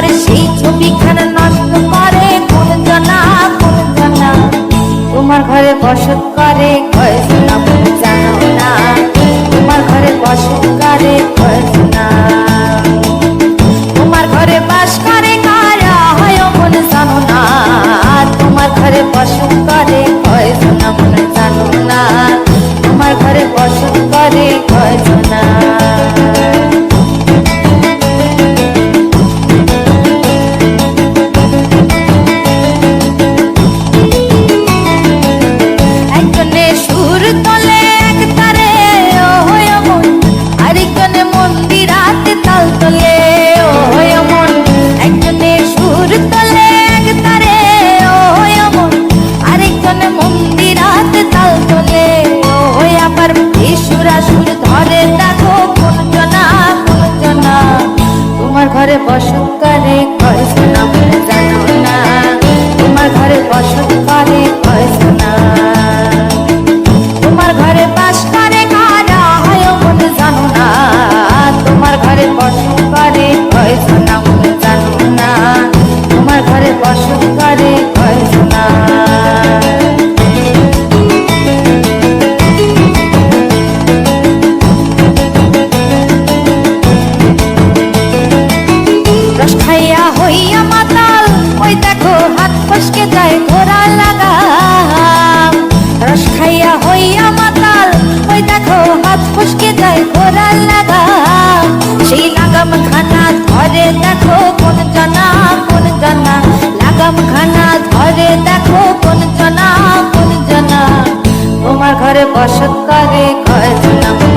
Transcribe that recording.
হয় সেই ছবিখানা নষ্ট করে কোন জানা কোন জানা। তোমার ঘরে বসত করে বসত করে কয় শোনা রস খাইয়া হইয়া মাতাল, ওই দেখো হাত ফসকে যায় ঘোড়া লাগাম। রস খাইয়া হইয়া মাতাল, ওই যায় ঘোড়া লাগাম। খানা ধরে দেখো কোন জনা কোন জনা। তোমার ঘরে বসত করে কয়জনা